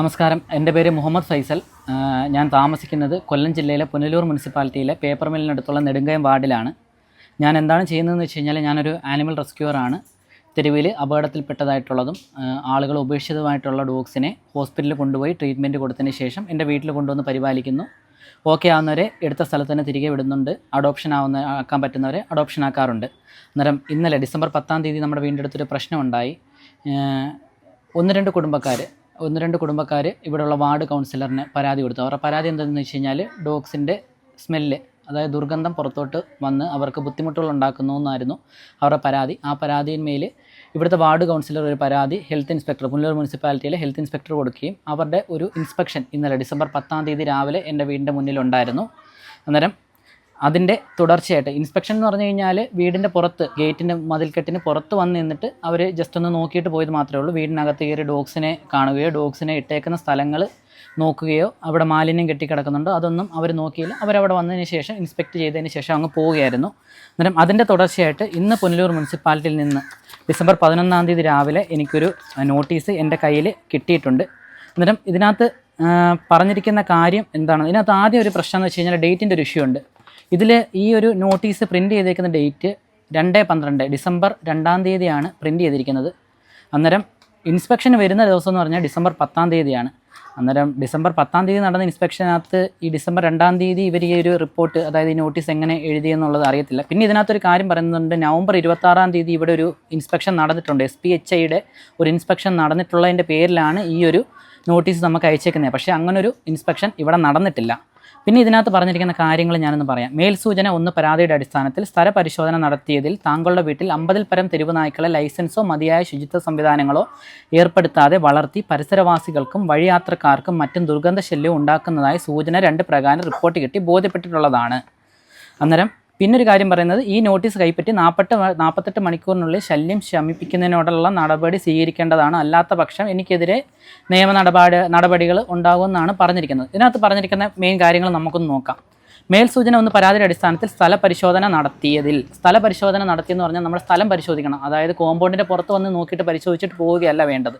നമസ്കാരം. എന്റെ പേര് മുഹമ്മദ് ഫൈസൽ. ഞാൻ താമസിക്കുന്നത് കൊല്ലം ജില്ലയിലെ പുനലൂർ മുനിസിപ്പാലിറ്റിയിലെ പേപ്പർ മില്ലിനടുത്തുള്ള നെടുങ്കയം വാർഡിലാണ്. ഞാൻ എന്താണ് ചെയ്യുന്നതെന്ന് വെച്ച് കഴിഞ്ഞാൽ ഞാനൊരു ആനിമൽ റെസ്ക്യൂറാണ് തെരുവിൽ അപകടത്തിൽപ്പെട്ടതായിട്ടുള്ളതും ആളുകൾ ഉപേക്ഷിതമായിട്ടുള്ള ഡോഗ്സിനെ ഹോസ്പിറ്റലിൽ കൊണ്ടുപോയി ട്രീറ്റ്മെന്റ് കൊടുത്തതിന് ശേഷം എന്റെ വീട്ടിൽ കൊണ്ടുവന്ന് പരിപാലിക്കുന്നു. ഓക്കെ ആവുന്നവരെ എടുത്ത സ്ഥലത്ത് തന്നെ തിരികെ വിടുന്നുണ്ട്. അഡോപ്ഷൻ ആവുന്ന ആക്കാൻ പറ്റുന്നവരെ അഡോപ്ഷൻ ആക്കാറുണ്ട്. അന്നേരം ഇന്നലെ ഡിസംബർ പത്താം തീയതി നമ്മുടെ വീടിന്റെ അടുത്തൊരു പ്രശ്നമുണ്ടായി. ഒന്ന് രണ്ട് കുടുംബക്കാർ ഒന്ന് രണ്ട് കുടുംബക്കാർ ഇവിടെയുള്ള വാർഡ് കൗൺസിലറിന് പരാതി കൊടുത്തു. അവരുടെ പരാതി എന്താണെന്ന് വെച്ച് കഴിഞ്ഞാൽ ഡോഗ്സിന്റെ സ്മെല്ല് അതായത് ദുർഗന്ധം പുറത്തോട്ട് വന്ന് അവർക്ക് ബുദ്ധിമുട്ടുകൾ ഉണ്ടാക്കുന്നു എന്നായിരുന്നു അവരുടെ പരാതി. ആ പരാതിന്മേൽ ഇവിടുത്തെ വാർഡ് കൗൺസിലർ ഒരു പരാതി ഹെൽത്ത് ഇൻസ്പെക്ടർ പുനലൂർ മുനിസിപ്പാലിറ്റിയിലെ ഹെൽത്ത് ഇൻസ്പെക്ടർ കൊടുക്കുകയും അവരുടെ ഒരു ഇൻസ്പെക്ഷൻ ഇന്നലെ ഡിസംബർ പത്താം തീയതി രാവിലെ എന്റെ വീടിന്റെ മുന്നിലുണ്ടായിരുന്നു. അന്നേരം അതിന്റെ തുടർച്ചയായിട്ട്. ഇൻസ്പെക്ഷൻ എന്ന് പറഞ്ഞു കഴിഞ്ഞാൽ വീടിന്റെ പുറത്ത് ഗേറ്റിന്റെ മതിൽക്കെട്ടിന് പുറത്ത് വന്ന് നിന്നിട്ട് അവർ ജസ്റ്റ് ഒന്ന് നോക്കിയിട്ട് പോയത് മാത്രമേ ഉള്ളൂ. വീടിനകത്ത് കയറി ഡോഗ്സിനെ കാണുകയോ ഡോഗ്സിനെ ഇട്ടേക്കുന്ന സ്ഥലങ്ങൾ നോക്കുകയോ അവിടെ മാലിന്യം കെട്ടിക്കിടക്കുന്നുണ്ടോ അതൊന്നും അവർ നോക്കിയില്ല. അവരവിടെ വന്നതിന് ശേഷം ഇൻസ്പെക്ട് ചെയ്തതിന് ശേഷം അങ്ങ് പോവുകയായിരുന്നു. അന്നേരം അതിന്റെ തുടർച്ചയായിട്ട് ഇന്ന് പുനലൂർ മുനിസിപ്പാലിറ്റിയിൽ നിന്ന് ഡിസംബർ പതിനൊന്നാം തീയതി രാവിലെ എനിക്കൊരു നോട്ടീസ് എന്റെ കയ്യിൽ കിട്ടിയിട്ടുണ്ട്. അന്നേരം ഇതിനകത്ത് പറഞ്ഞിരിക്കുന്ന കാര്യം എന്താണ്? ഇതിനകത്ത് ആദ്യം ഒരു പ്രശ്നം എന്ന് വെച്ച് കഴിഞ്ഞാൽ ഡേറ്റിന്റെ ഒരു ഇഷ്യൂ ഉണ്ട്. ഇതിൽ ഈ ഒരു നോട്ടീസ് പ്രിന്റ് ചെയ്തേക്കുന്ന ഡേറ്റ് രണ്ട് പന്ത്രണ്ട് ഡിസംബർ രണ്ടാം തീയതിയാണ് പ്രിന്റ് ചെയ്തിരിക്കുന്നത്. അന്നേരം ഇൻസ്പെക്ഷൻ വരുന്ന ദിവസം എന്ന് പറഞ്ഞാൽ ഡിസംബർ പത്താം തീയതിയാണ്. അന്നേരം ഡിസംബർ പത്താം തീയതി നടന്ന ഇൻസ്പെക്ഷനകത്ത് ഈ ഡിസംബർ രണ്ടാം തീയതി ഇവർ ഈ ഒരു റിപ്പോർട്ട് അതായത് ഈ നോട്ടീസ് എങ്ങനെ എഴുതിയെന്നുള്ളത് അറിയത്തില്ല. പിന്നെ ഇതിനകത്തൊരു കാര്യം പറയുന്നുണ്ട് നവംബർ ഇരുപത്താറാം തീയതി ഇവിടെ ഒരു ഇൻസ്പെക്ഷൻ നടന്നിട്ടുണ്ട്. എസ് പി എച്ച് ഐയുടെ ഒരു ഇൻസ്പെക്ഷൻ നടന്നിട്ടുള്ളതിന്റെ പേരിലാണ് ഈ ഒരു നോട്ടീസ് നമുക്ക് അയച്ചേക്കുന്നത്. പക്ഷേ അങ്ങനൊരു ഇൻസ്പെക്ഷൻ ഇവിടെ നടന്നിട്ടില്ല. പിന്നെ ഇതിനകത്ത് പറഞ്ഞിരിക്കുന്ന കാര്യങ്ങൾ ഞാനൊന്ന് പറയാം. മേൽസൂചന ഒന്ന് പരാതിയുടെ അടിസ്ഥാനത്തിൽ സ്ഥലപരിശോധന നടത്തിയതിൽ താങ്കളുടെ വീട്ടിൽ അമ്പതിൽ പരം തെരുവ് നായ്ക്കളെ ലൈസൻസോ മതിയായ ശുചിത്വ സംവിധാനങ്ങളോ ഏർപ്പെടുത്താതെ വളർത്തി പരിസരവാസികൾക്കും വഴിയാത്രക്കാർക്കും മറ്റും ദുർഗന്ധ ശല്യം ഉണ്ടാക്കുന്നതായി സൂചന രണ്ട് പ്രകാരം റിപ്പോർട്ട് കിട്ടി ബോധ്യപ്പെട്ടിട്ടുള്ളതാണ്. അന്നേരം പിന്നൊരു കാര്യം പറയുന്നത് ഈ നോട്ടീസ് കൈപ്പറ്റി നാൽപ്പത്തെ നാൽപ്പത്തെട്ട് മണിക്കൂറിനുള്ളിൽ ശല്യം ശമിപ്പിക്കുന്നതിനോടുള്ള നടപടി സ്വീകരിക്കേണ്ടതാണ്. അല്ലാത്ത പക്ഷം എനിക്കെതിരെ നിയമ നടപാട് നടപടികൾ ഉണ്ടാകുമെന്നാണ് പറഞ്ഞിരിക്കുന്നത്. ഇതിനകത്ത് പറഞ്ഞിരിക്കുന്ന മെയിൻ കാര്യങ്ങൾ നമുക്കൊന്ന് നോക്കാം. മേൽസൂചന ഒന്ന് പരാതിയുടെ അടിസ്ഥാനത്തിൽ സ്ഥല പരിശോധന നടത്തിയതിൽ. സ്ഥല പരിശോധന നടത്തിയെന്ന് പറഞ്ഞാൽ നമ്മൾ സ്ഥലം പരിശോധിക്കണം. അതായത് കോമ്പൗണ്ടിന്റെ പുറത്ത് വന്ന് നോക്കിയിട്ട് പരിശോധിച്ചിട്ട് പോവുകയല്ല വേണ്ടത്.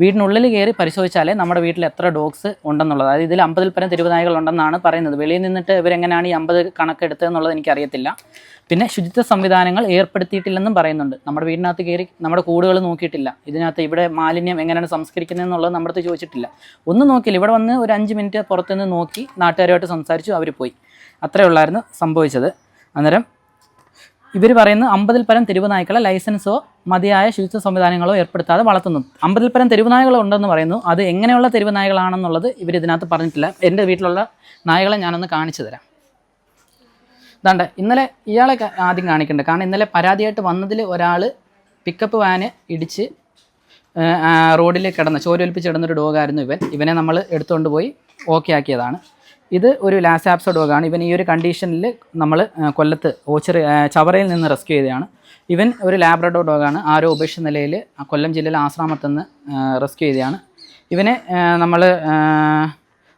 വീടിനുള്ളിൽ കയറി പരിശോധിച്ചാലേ നമ്മുടെ വീട്ടിൽ എത്ര ഡോഗ്സ് ഉണ്ടെന്നുള്ളത്. അതായത് ഇതിൽ അമ്പതിൽ പരം തെരുവുനായകൾ ഉണ്ടെന്നാണ് പറയുന്നത്. വെളിയിൽ നിന്നിട്ട് ഇവരെങ്ങനെയാണ് ഈ അമ്പത് കണക്കെടുത്തതെന്നുള്ളത് എനിക്കറിയത്തില്ല. പിന്നെ ശുചിത്വ സംവിധാനങ്ങൾ ഏർപ്പെടുത്തിയിട്ടില്ലെന്നും പറയുന്നുണ്ട്. നമ്മുടെ വീടിനകത്ത് കയറി നമ്മുടെ കൂടുകൾ നോക്കിയിട്ടില്ല. ഇതിനകത്ത് ഇവിടെ മാലിന്യം എങ്ങനെയാണ് സംസ്കരിക്കുന്നതെന്നുള്ളത് നമ്മുടെ അടുത്ത് ചോദിച്ചിട്ടില്ല. ഒന്ന് നോക്കിയില്ല. ഇവിടെ വന്ന് ഒരു അഞ്ച് മിനിറ്റ് പുറത്തുനിന്ന് നോക്കി നാട്ടുകാരുമായിട്ട് സംസാരിച്ചു അവർ പോയി. അത്രേ ഉള്ളായിരുന്നു സംഭവിച്ചത്. അന്നേരം ഇവർ പറയുന്നത് അമ്പതിൽ പരം തെരുവ് നായ്ക്കളെ ലൈസൻസോ മതിയായ ശുചിത്വ സംവിധാനങ്ങളോ ഏർപ്പെടുത്താതെ വളർത്തുന്നു. അമ്പതിൽ പരം തെരുവ് ഉണ്ടെന്ന് പറയുന്നു. അത് എങ്ങനെയുള്ള തെരുവ് നായകളാണെന്നുള്ളത് ഇവർ ഇതിനകത്ത് പറഞ്ഞിട്ടില്ല. എന്റെ വീട്ടിലുള്ള നായകളെ ഞാനൊന്ന് കാണിച്ചു തരാം. ഇതാണ്ട് ഇന്നലെ ഇയാളെ ആദ്യം കാണിക്കണ്ട. കാരണം ഇന്നലെ പരാതിയായിട്ട് വന്നതിൽ ഒരാൾ പിക്കപ്പ് വാന് ഇടിച്ച് റോഡിൽ കിടന്ന ചോരൊലിപ്പിച്ച് കിടന്നൊരു ഡോഗായിരുന്നു ഇവൻ. ഇവനെ നമ്മൾ എടുത്തുകൊണ്ട് പോയി ഓക്കെ ആക്കിയതാണ്. ഇത് ഒരു ലാസാപ്സോ ഡോഗാണ് ഇവൻ ഈ ഒരു കണ്ടീഷനിൽ നമ്മൾ കൊല്ലത്ത് ഓച്ചറി ചവറയിൽ നിന്ന് റെസ്ക്യൂ ചെയ്തതാണ് ഇവൻ ഒരു ലാബ്രഡോ ഡോഗാണ് ആരോ ഉപേക്ഷ നിലയിൽ കൊല്ലം ജില്ലയിലെ ആശ്രമത്തിൽ നിന്ന് റെസ്ക്യൂ ചെയ്തതാണ് ഇവനെ നമ്മൾ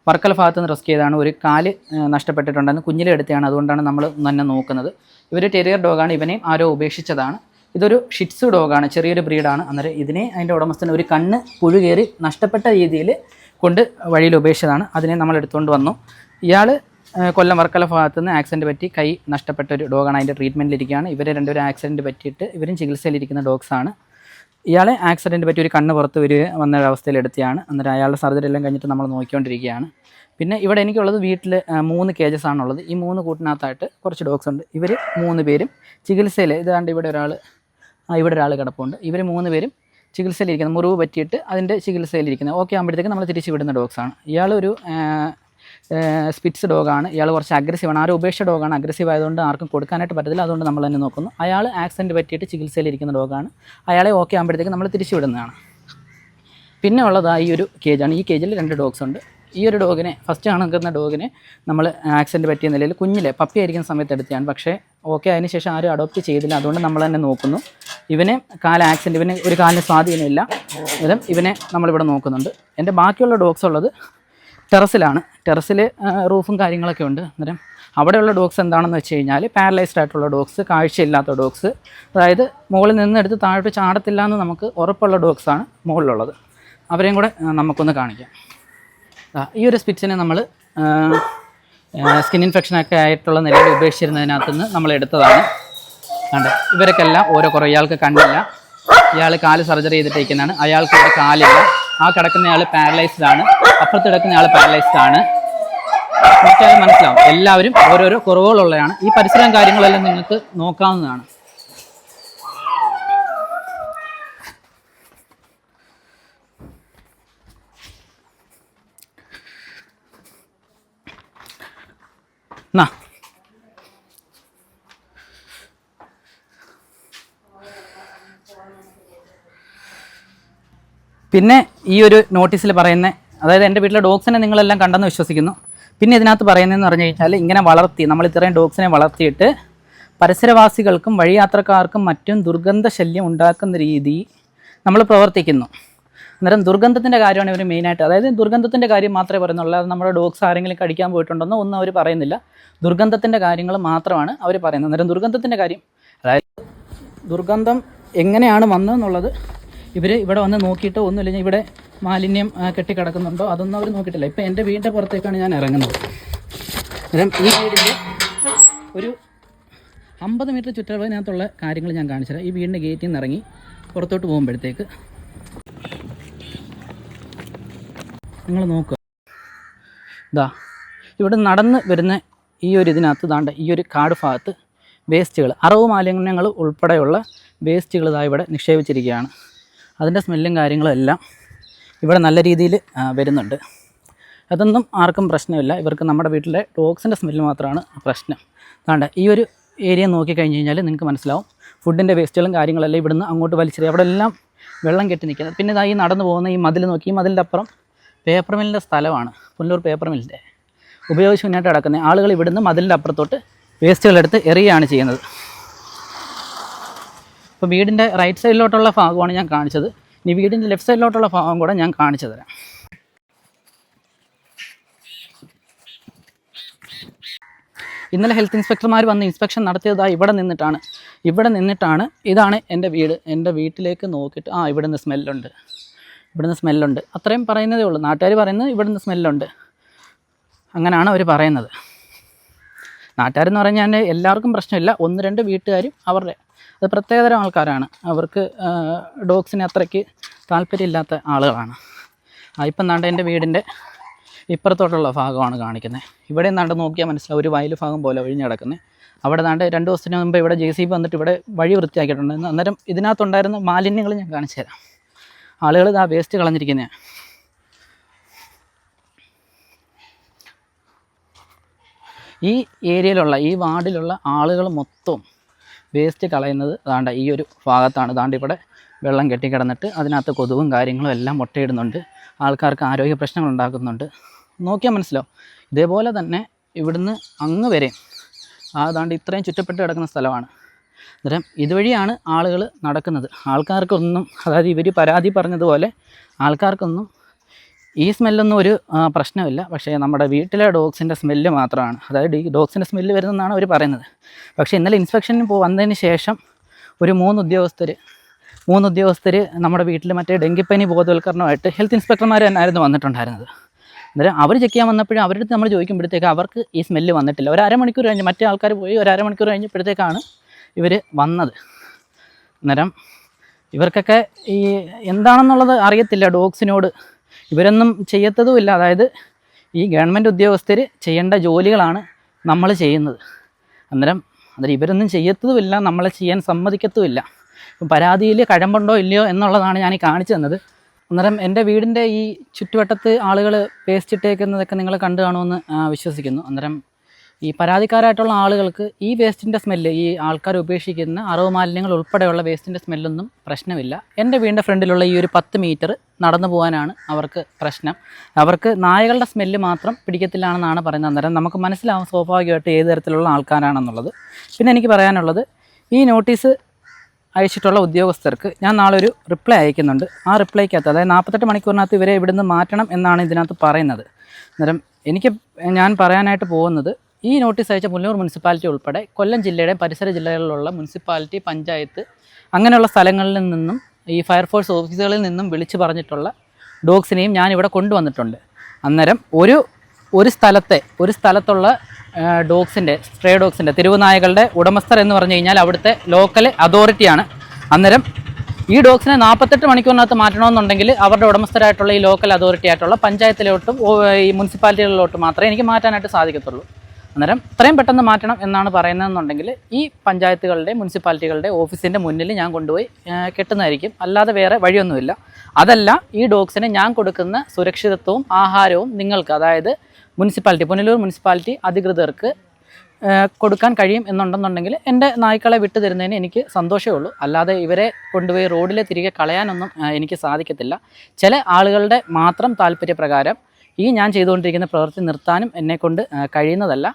വർക്കല ഭാഗത്ത് നിന്ന് റെസ്ക്യൂ ചെയ്താണ് ഒരു കാൽ നഷ്ടപ്പെട്ടിട്ടുണ്ടെന്ന് കുഞ്ഞിലെ എടുത്തതാണ് അതുകൊണ്ടാണ് നമ്മൾ തന്നെ നോക്കുന്നത്. ഇവർ ടെറിയർ ഡോഗാണ് ഇവനെയും ആരോ ഉപേക്ഷിച്ചതാണ്. ഇതൊരു ഷിറ്റ്സു ഡോഗാണ് ചെറിയൊരു ബ്രീഡാണ് അന്നേരം ഇതിനെ അതിന്റെ ഉടമസ്ഥന് ഒരു കണ്ണ് പുഴു കയറി നഷ്ടപ്പെട്ട രീതിയിൽ കൊണ്ട് വഴിയിൽ ഉപേക്ഷിച്ചതാണ്. അതിനെ നമ്മൾ എടുത്തുകൊണ്ട് വന്നു. ഇയാൾ കൊല്ലം വർക്കല ഭാഗത്ത് നിന്ന് ആക്സിഡന്റ് പറ്റി കൈ നഷ്ടപ്പെട്ട ഒരു ഡോഗാണ് അതിന്റെ ട്രീറ്റ്മെന്റിലിരിക്കുകയാണ് ഇവർ രണ്ടുപേരും ആക്സിഡന്റ് പറ്റിയിട്ട് ഇവരും ചികിത്സയിലിരിക്കുന്ന ഡോഗ്സാണ് ഇയാളെ ആക്സിഡന്റ് പറ്റി ഒരു കണ്ണ് പുറത്ത് വരിക വന്ന അവസ്ഥയിൽ എടുത്തിയാണ്. അന്നേരം അയാളുടെ സർജറി എല്ലാം കഴിഞ്ഞിട്ട് നമ്മൾ നോക്കിക്കൊണ്ടിരിക്കുകയാണ്. പിന്നെ ഇവിടെ എനിക്കുള്ളത് വീട്ടിൽ മൂന്ന് കേജസ് ആണുള്ളത് ഈ മൂന്ന് കൂട്ടിനകത്തായിട്ട് കുറച്ച് ഡോഗ്സ് ഉണ്ട്. ഇവർ മൂന്ന് പേരും ചികിത്സയിൽ ഇതാണ്ട് ഇവിടെ ഒരാൾ ഇവിടെ ഒരാൾ കിടപ്പുണ്ട്. ഇവർ മൂന്ന് പേരും ചികിത്സയിലിരിക്കുന്നത് മുറിവ് പറ്റിയിട്ട് അതിന്റെ ചികിത്സയിലിരിക്കുന്നത് ഓക്കെ ആകുമ്പോഴത്തേക്ക് നമ്മൾ തിരിച്ച് വിടുന്ന ഡോഗ്സാണ് ഇയാളൊരു സ്പിറ്റ്സ് ഡോഗാണ് ഇയാൾ കുറച്ച് അഗ്രസീവാണ് ആരും ഉപേക്ഷ ഡോഗാണ് അഗ്രസീവ് ആയതുകൊണ്ട് ആർക്കും കൊടുക്കാനായിട്ട് പറ്റത്തില്ല. അതുകൊണ്ട് നമ്മൾ തന്നെ നോക്കുന്നു. അയാൾ ആക്സിഡന്റ് പറ്റിയിട്ട് ചികിത്സയിലിരിക്കുന്ന ഡോഗാണ് അയാളെ ഓക്കെ ആകുമ്പോഴത്തേക്ക് നമ്മൾ തിരിച്ചു വിടുന്നതാണ്. പിന്നെ ഉള്ളതാണ് ഈ ഒരു കേജാണ് ഈ കേജിൽ രണ്ട് ഡോഗ്സ് ഉണ്ട്. ഈ ഒരു ഡോഗിനെ ഫസ്റ്റ് കാണുന്ന ഡോഗിനെ നമ്മൾ ആക്സിഡന്റ് പറ്റിയ നിലയിൽ കുഞ്ഞിലെ പപ്പി ആയിരിക്കുന്ന സമയത്ത് എടുത്തതാണ്. പക്ഷേ ഓക്കെ അതിന് ശേഷം ആരും അഡോപ്റ്റ് ചെയ്തില്ല. അതുകൊണ്ട് നമ്മൾ തന്നെ നോക്കുന്നു. ഇവനെ കാല ആക്സിഡന്റ് ഇവന് ഒരു കാലിന് സ്വാധീനമില്ല. അന്നേരം ഇവനെ നമ്മളിവിടെ നോക്കുന്നുണ്ട്. എന്റെ ബാക്കിയുള്ള ഡോഗ്സ് ഉള്ളത് ടെറസിലാണ്. ടെറസിൽ റൂഫും കാര്യങ്ങളൊക്കെ ഉണ്ട്. അന്നേരം അവിടെയുള്ള ഡോഗ്സ് എന്താണെന്ന് വെച്ച് കഴിഞ്ഞാൽ പാരലൈസ്ഡ് ആയിട്ടുള്ള ഡോഗ്സ് കാഴ്ചയില്ലാത്ത ഡോഗ്സ് അതായത് മുകളിൽ നിന്ന് എടുത്ത് താഴോട്ട് ചാടത്തില്ല എന്ന് നമുക്ക് ഉറപ്പുള്ള ഡോഗ്സാണ് മുകളിലുള്ളത്. അവരെയും കൂടെ നമുക്കൊന്ന് കാണിക്കാം. ഈ ഒരു സ്പിച്ചിനെ നമ്മൾ സ്കിൻ ഇൻഫെക്ഷനൊക്കെ ആയിട്ടുള്ള നിലയിൽ ഉപേക്ഷിച്ചിരുന്നതിനകത്ത് നിന്ന് നമ്മൾ എടുത്തതാണ്. കണ്ട്? ഇവർക്കെല്ലാം ഓരോ കുറേ ഇയാൾക്ക് കണ്ടില്ല ഇയാൾ കാൽ സർജറി ചെയ്തിട്ടിരിക്കുന്നതാണ്. അയാൾക്ക് ഒരു കാലില്ല. ആ കിടക്കുന്ന ആൾ പാരലൈസ്ഡ് ആണ്. അപ്പുറത്ത് കിടക്കുന്ന ആൾ പാരലൈസ്ഡ് ആണ്. നോക്കിയാൽ മനസ്സിലാവും. എല്ലാവരും ഓരോരോ കുറവുകളുള്ളതാണ്. ഈ പരിസരം കാര്യങ്ങളെല്ലാം നിങ്ങൾക്ക് നോക്കാവുന്നതാണ് എന്നാ പിന്നെ ഈ ഒരു നോട്ടീസിൽ പറയുന്ന അതായത് എന്റെ വീട്ടിലെ ഡോഗ്സിനെ നിങ്ങളെല്ലാം കണ്ടെന്ന് വിശ്വസിക്കുന്നു. പിന്നെ ഇതിനകത്ത് പറയുന്നതെന്ന് പറഞ്ഞു കഴിഞ്ഞാൽ ഇങ്ങനെ വളർത്തി നമ്മൾ ഇത്രയും ഡോഗ്സിനെ വളർത്തിയിട്ട് പരിസരവാസികൾക്കും വഴിയാത്രക്കാർക്കും മറ്റും ദുർഗന്ധ ശല്യം ഉണ്ടാക്കുന്ന രീതി നമ്മൾ പ്രവർത്തിക്കുന്നു. അന്നേരം ദുർഗന്ധത്തിന്റെ കാര്യമാണ് ഇവർ മെയിനായിട്ട് അതായത് ദുർഗന്ധത്തിന്റെ കാര്യം മാത്രമേ പറയുന്നുള്ളൂ. അത് നമ്മുടെ ഡോഗ്സ് ആരെങ്കിലും കടിക്കാൻ പോയിട്ടുണ്ടെന്നോ ഒന്നും അവർ പറയുന്നില്ല. ദുർഗന്ധത്തിന്റെ കാര്യങ്ങൾ മാത്രമാണ് അവർ പറയുന്നത്. അന്നേരം ദുർഗന്ധത്തിന്റെ കാര്യം അതായത് ദുർഗന്ധം എങ്ങനെയാണ് വന്നതെന്നുള്ളത് ഇവർ ഇവിടെ വന്ന് നോക്കിയിട്ടോ ഒന്നുമില്ല ഇവിടെ മാലിന്യം കെട്ടിക്കിടക്കുന്നുണ്ടോ? അതൊന്നും അവർ നോക്കിയിട്ടില്ല. ഇപ്പം എന്റെ വീടിന്റെ പുറത്തേക്കാണ് ഞാൻ ഇറങ്ങുന്നത്. അന്നേരം ഈ വീടിന്റെ ഒരു അമ്പത് മീറ്റർ ചുറ്റളവിനകത്തുള്ള കാര്യങ്ങൾ ഞാൻ കാണിച്ചുതരാം ഈ വീടിന്റെ ഗേറ്റിൽ നിന്ന് ഇറങ്ങി പുറത്തോട്ട് പോകുമ്പോഴത്തേക്ക് നിങ്ങൾ നോക്കുക. ഇതാ ഇവിടെ നടന്ന് വരുന്ന ഈ ഒരു ഇതിനകത്ത് ദാണ്ട ഈ ഒരു കാട് ഭാഗത്ത് വേസ്റ്റുകൾ അറവ് മാലിന്യങ്ങൾ ഉൾപ്പെടെയുള്ള വേസ്റ്റുകൾ ഇതാ ഇവിടെ നിക്ഷേപിച്ചിരിക്കുകയാണ്. അതിന്റെ സ്മെല്ലും കാര്യങ്ങളും എല്ലാം ഇവിടെ നല്ല രീതിയിൽ വരുന്നുണ്ട്. അതൊന്നും ആർക്കും പ്രശ്നമില്ല. ഇവർക്ക് നമ്മുടെ വീട്ടിലെ ഡോഗ്സിന്റെ സ്മെല്ല് മാത്രമാണ് പ്രശ്നം. ദാണ്ട ഈ ഒരു ഏരിയ നോക്കിക്കഴിഞ്ഞ് കഴിഞ്ഞാൽ നിങ്ങൾക്ക് മനസ്സിലാവും. ഫുഡിന്റെ വേസ്റ്റുകളും കാര്യങ്ങളെല്ലാം ഇവിടുന്ന് അങ്ങോട്ട് വലിച്ചെറിയും. അവിടെ എല്ലാം വെള്ളം കെട്ടി നിൽക്കുന്നത്. പിന്നെ ഇതായി നടന്നു പോകുന്ന ഈ മതിൽ നോക്കി ഈ മതിലിന്റെ അപ്പുറം പേപ്പർ മില്ലിന്റെ സ്ഥലമാണ്. പുല്ലൂർ പേപ്പർ മില്ലിന്റെ. ഉപയോഗിച്ച് മുന്നോട്ട് കിടക്കുന്നത് ആളുകൾ ഇവിടുന്ന് മതിലിന്റെ അപ്പുറത്തോട്ട് വേസ്റ്റുകളെടുത്ത് എറിയുകയാണ് ചെയ്യുന്നത്. ഇപ്പോൾ വീടിന്റെ റൈറ്റ് സൈഡിലോട്ടുള്ള ഭാഗമാണ് ഞാൻ കാണിച്ചത്. ഇനി വീടിന്റെ ലെഫ്റ്റ് സൈഡിലോട്ടുള്ള ഭാഗം കൂടെ ഞാൻ കാണിച്ചു തരാം. ഇന്നലെ ഹെൽത്ത് ഇൻസ്പെക്ടർമാർ വന്ന് ഇൻസ്പെക്ഷൻ നടത്തിയതാ ഇവിടെ നിന്നിട്ടാണ്. ഇവിടെ നിന്നിട്ടാണ് ഇതാണ് എന്റെ വീട്. എന്റെ വീട്ടിലേക്ക് നോക്കിയിട്ട് ആ ഇവിടെ നിന്ന് സ്മെല്ലുണ്ട് ഇവിടെ നിന്ന് സ്മെല്ലുണ്ട് അത്രയും പറയുന്നതേ ഉള്ളൂ. നാട്ടുകാർ പറയുന്നത് ഇവിടെ നിന്ന് സ്മെല്ലുണ്ട് അങ്ങനെയാണ് അവർ പറയുന്നത്. നാട്ടുകാരെന്ന് പറഞ്ഞാൽ എല്ലാവർക്കും പ്രശ്നമില്ല. ഒന്ന് രണ്ട് വീട്ടുകാരും അവരുടെ അത് പ്രത്യേകതരം ആൾക്കാരാണ്. അവർക്ക് ഡോഗ്സിന് അത്രയ്ക്ക് താല്പര്യമില്ലാത്ത ആളുകളാണ്. ഇപ്പം നാണ്ട എന്റെ വീടിന്റെ ഇപ്പുറത്തോട്ടുള്ള ഭാഗമാണ് കാണിക്കുന്നത്. ഇവിടെ നാണ്ട് നോക്കിയാൽ മനസ്സിലാവും ഒരു വയൽ ഭാഗം പോലെ ഒഴിഞ്ഞ് കിടക്കുന്നത്. അവിടെ നാണ്ട് രണ്ട് ദിവസത്തിന് മുമ്പ് ഇവിടെ ജെ സി ബി വന്നിട്ട് ഇവിടെ വഴി വൃത്തിയാക്കിയിട്ടുണ്ട്. അന്നേരം ഇതിനകത്തുണ്ടായിരുന്ന മാലിന്യങ്ങൾ ഞാൻ കാണിച്ചു തരാം. ആളുകൾ ഇതാ വേസ്റ്റ് കളഞ്ഞിരിക്കുന്നതാണ്. ഈ ഏരിയയിലുള്ള ഈ വാർഡിലുള്ള ആളുകൾ മൊത്തം വേസ്റ്റ് കളയുന്നത് ദാണ്ട ഈ ഒരു ഭാഗത്താണ്. താണ്ട ഇവിടെ വെള്ളം കെട്ടിക്കിടന്നിട്ട് അതിനകത്ത് കൊതുകും കാര്യങ്ങളും എല്ലാം മുട്ടയിടുന്നുണ്ട്. ആൾക്കാർക്ക് ആരോഗ്യ പ്രശ്നങ്ങൾ ഉണ്ടാക്കുന്നുണ്ട്. നോക്കിയാൽ മനസ്സിലാവും ഇതേപോലെ തന്നെ ഇവിടുന്ന് അങ്ങ് വരെ ആ ദാണ്ട് ഇത്രയും ചുറ്റപ്പെട്ട് കിടക്കുന്ന സ്ഥലമാണ്. അന്നേരം ഇതുവഴിയാണ് ആളുകൾ നടക്കുന്നത്. ആൾക്കാർക്കൊന്നും അതായത് ഇവർ പരാതി പറഞ്ഞതുപോലെ ആൾക്കാർക്കൊന്നും ഈ സ്മെല്ലൊന്നും ഒരു പ്രശ്നമില്ല. പക്ഷേ നമ്മുടെ വീട്ടിലെ ഡോഗ്സിന്റെ സ്മെല്ല് മാത്രമാണ്. അതായത് ഈ ഡോഗ്സിന്റെ സ്മെല്ല് വരുന്നതെന്നാണ് അവർ പറയുന്നത്. പക്ഷേ ഇന്നലെ ഇൻസ്പെക്ഷന് വന്നതിന് ശേഷം ഒരു മൂന്ന് ഉദ്യോഗസ്ഥർ മൂന്ന് ഉദ്യോഗസ്ഥർ നമ്മുടെ വീട്ടിൽ മറ്റേ ഡെങ്കിപ്പനി ബോധവൽക്കരണമായിട്ട് ഹെൽത്ത് ഇൻസ്പെക്ടർമാർ തന്നെയായിരുന്നു വന്നിട്ടുണ്ടായിരുന്നത്. അന്നേരം അവർ ചെക്ക് ചെയ്യാൻ വന്നപ്പോഴും അവരുടെ അടുത്ത് നമ്മൾ ചോദിക്കുമ്പോഴത്തേക്ക് അവർക്ക് ഈ സ്മെല്ല് വന്നിട്ടില്ല. ഒരു അരമണിക്കൂർ കഴിഞ്ഞ് മറ്റേ ആൾക്കാർ പോയി ഒരു അരമണിക്കൂർ കഴിഞ്ഞപ്പോഴത്തേക്കാണ് ഇവർ വന്നത്. അന്നേരം ഇവർക്കൊക്കെ ഈ എന്താണെന്നുള്ളത് അറിയത്തില്ല ഡോഗ്സിനോട്. ഇവരൊന്നും ചെയ്യത്തതുമില്ല. അതായത് ഈ ഗവൺമെന്റ് ഉദ്യോഗസ്ഥർ ചെയ്യേണ്ട ജോലികളാണ് നമ്മൾ ചെയ്യുന്നത്. അന്നേരം അന്നേരം ഇവരൊന്നും ചെയ്യത്തതുമില്ല നമ്മളെ ചെയ്യാൻ സമ്മതിക്കത്തുമില്ല. ഇപ്പം പരാതിയിൽ കഴമ്പുണ്ടോ ഇല്ലയോ എന്നുള്ളതാണ് ഞാൻ കാണിച്ചു തന്നത്. അന്നേരം എന്റെ വീടിന്റെ ഈ ചുറ്റുവട്ടത്ത് ആളുകൾ വേസ്റ്റ് ഇട്ടേക്കുന്നതൊക്കെ നിങ്ങൾ കണ്ടു കാണുമെന്ന് വിശ്വസിക്കുന്നു. അന്നേരം ഈ പരാതിക്കാരായിട്ടുള്ള ആളുകൾക്ക് ഈ വേസ്റ്റിന്റെ സ്മെല്ല് ഈ ആൾക്കാർ ഉപേക്ഷിക്കുന്ന അറവ് മാലിന്യങ്ങൾ ഉൾപ്പെടെയുള്ള വേസ്റ്റിന്റെ സ്മെല്ലൊന്നും പ്രശ്നമില്ല. എന്റെ വീടിന്റെ ഫ്രണ്ടിലുള്ള ഈ ഒരു പത്ത് മീറ്റർ നടന്നു പോകാനാണ് അവർക്ക് പ്രശ്നം. അവർക്ക് നായകളുടെ സ്മെല്ല് മാത്രം പിടിക്കത്തില്ലാണെന്നാണ് പറയുന്നത് അന്നേരം നമുക്ക് മനസ്സിലാവും സ്വാഭാവികമായിട്ട് ഏത് തരത്തിലുള്ള ആൾക്കാരാണെന്നുള്ളത്. പിന്നെ എനിക്ക് പറയാനുള്ളത് ഈ നോട്ടീസ് അയച്ചിട്ടുള്ള ഉദ്യോഗസ്ഥർക്ക് ഞാൻ നാളെ ഒരു റിപ്ലൈ അയക്കുന്നുണ്ട്. ആ റിപ്ലൈക്കകത്ത് അതായത് നാൽപ്പത്തെട്ട് മണിക്കൂറിനകത്ത് ഇവരെ ഇവിടുന്ന് മാറ്റണം എന്നാണ് ഇതിനകത്ത് പറയുന്നത്. അന്നേരം എനിക്ക് ഞാൻ പറയാനായിട്ട് പോകുന്നത് ഈ നോട്ടീസ് അയച്ച പുല്ലൂർ മുനിസിപ്പാലിറ്റി ഉൾപ്പെടെ കൊല്ലം ജില്ലയുടെ പരിസര ജില്ലകളിലുള്ള മുനിസിപ്പാലിറ്റി പഞ്ചായത്ത് അങ്ങനെയുള്ള സ്ഥലങ്ങളിൽ നിന്നും ഈ ഫയർഫോഴ്സ് ഓഫീസുകളിൽ നിന്നും വിളിച്ചു പറഞ്ഞിട്ടുള്ള ഡോഗ്സിനെയും ഞാൻ ഇവിടെ കൊണ്ടുവന്നിട്ടുണ്ട്. അന്നേരം ഒരു ഒരു സ്ഥലത്തെ ഒരു സ്ഥലത്തുള്ള ഡോഗ്സിന്റെ സ്ട്രേ ഡോഗ്സിന്റെ തെരുവുനായകളുടെ ഉടമസ്ഥർ എന്ന് പറഞ്ഞു കഴിഞ്ഞാൽ അവിടുത്തെ ലോക്കൽ അതോറിറ്റിയാണ് അന്നേരം ഈ ഡോഗ്സിനെ നാൽപ്പത്തെട്ട് മണിക്കൂറിനകത്ത് മാറ്റണമെന്നുണ്ടെങ്കിൽ അവരുടെ ഉടമസ്ഥരായിട്ടുള്ള ഈ ലോക്കൽ അതോറിറ്റി ആയിട്ടുള്ള പഞ്ചായത്തിലോട്ടും ഈ മുനിസിപ്പാലിറ്റികളിലോട്ടും മാത്രമേ എനിക്ക് മാറ്റാനായിട്ട് സാധിക്കത്തുള്ളൂ. അന്നേരം ഇത്രയും പെട്ടെന്ന് മാറ്റണം എന്നാണ് പറയുന്നതെന്നുണ്ടെങ്കിൽ ഈ പഞ്ചായത്തുകളുടെ മുനിസിപ്പാലിറ്റികളുടെ ഓഫീസിന്റെ മുന്നിൽ ഞാൻ കൊണ്ടുപോയി കെട്ടുന്നതായിരിക്കും. അല്ലാതെ വേറെ വഴിയൊന്നുമില്ല. അതല്ല ഈ ഡോഗ്സിന് ഞാൻ കൊടുക്കുന്ന സുരക്ഷിതത്വവും ആഹാരവും നിങ്ങൾക്ക് അതായത് മുനിസിപ്പാലിറ്റി പുനലൂർ മുനിസിപ്പാലിറ്റി അധികൃതർക്ക് കൊടുക്കാൻ കഴിയും എന്നുണ്ടെന്നുണ്ടെങ്കിൽ എന്റെ നായ്ക്കളെ വിട്ടു തരുന്നതിന് എനിക്ക് സന്തോഷമേ ഉള്ളൂ. അല്ലാതെ ഇവരെ കൊണ്ടുപോയി റോഡിൽ തിരികെ കളയാനൊന്നും എനിക്ക് സാധിക്കത്തില്ല. ചില ആളുകളുടെ മാത്രം താല്പര്യപ്രകാരം ഈ ഞാൻ ചെയ്തുകൊണ്ടിരിക്കുന്ന പ്രവൃത്തി നിർത്താനും എന്നെക്കൊണ്ട് കഴിയുന്നതല്ല.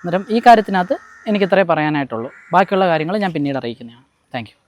അന്നേരം ഈ കാര്യത്തിനകത്ത് എനിക്കിത്രേ പറയാനായിട്ടുള്ളൂ. ബാക്കിയുള്ള കാര്യങ്ങൾ ഞാൻ പിന്നീട് അറിയിക്കുന്നതാണ്. താങ്ക്